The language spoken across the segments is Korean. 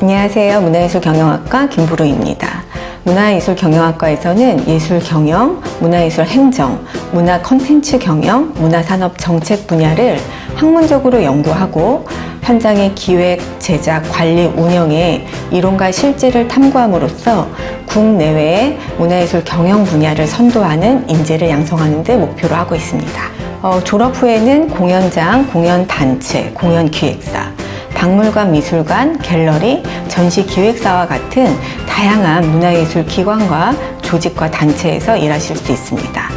안녕하세요. 문화예술 경영학과 김부루입니다. 문화예술 경영학과에서는 예술 경영, 문화예술 행정, 문화 컨텐츠 경영, 문화산업 정책 분야를 학문적으로 연구하고 현장의 기획, 제작, 관리, 운영에 이론과 실제를 탐구함으로써 국내외의 문화예술 경영 분야를 선도하는 인재를 양성하는 데 목표로 하고 있습니다. 어, 졸업 후에는 공연장, 공연단체, 공연기획사, 박물관, 미술관, 갤러리, 전시 기획사와 같은 다양한 문화예술 기관과 조직과 단체에서 일하실 수 있습니다.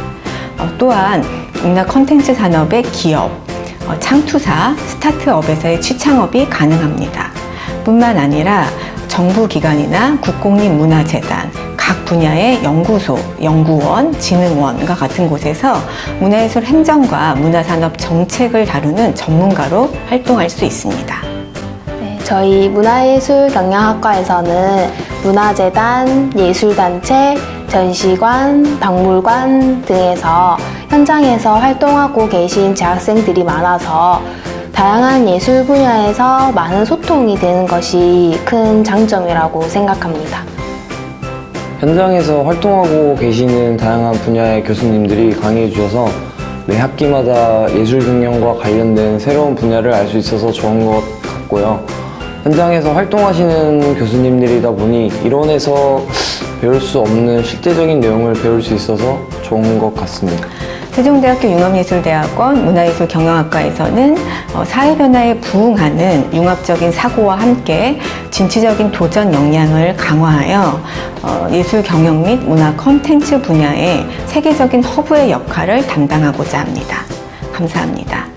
어, 또한 문화 콘텐츠 산업의 기업, 어, 창투사, 스타트업에서의 취창업이 가능합니다. 뿐만 아니라 정부기관이나 국공립문화재단, 각 분야의 연구소, 연구원, 진흥원과 같은 곳에서 문화예술 행정과 문화산업 정책을 다루는 전문가로 활동할 수 있습니다. 네, 저희 문화예술 경영학과에서는 문화재단, 예술단체, 전시관, 박물관 등에서 현장에서 활동하고 계신 재학생들이 많아서 다양한 예술 분야에서 많은 소통이 되는 것이 큰 장점이라고 생각합니다. 현장에서 활동하고 계시는 다양한 분야의 교수님들이 강의해 주셔서 매 학기마다 예술 경영과 관련된 새로운 분야를 알 수 있어서 좋은 것 같고요. 현장에서 활동하시는 교수님들이다 보니 이론에서 배울 수 없는 실제적인 내용을 배울 수 있어서 좋은 것 같습니다. 세종대학교 융합예술대학원 문화예술경영학과에서는 어, 사회변화에 부응하는 융합적인 사고와 함께 진취적인 도전 역량을 강화하여 어, 예술 경영 및 문화 콘텐츠 분야의 세계적인 허브의 역할을 담당하고자 합니다. 감사합니다.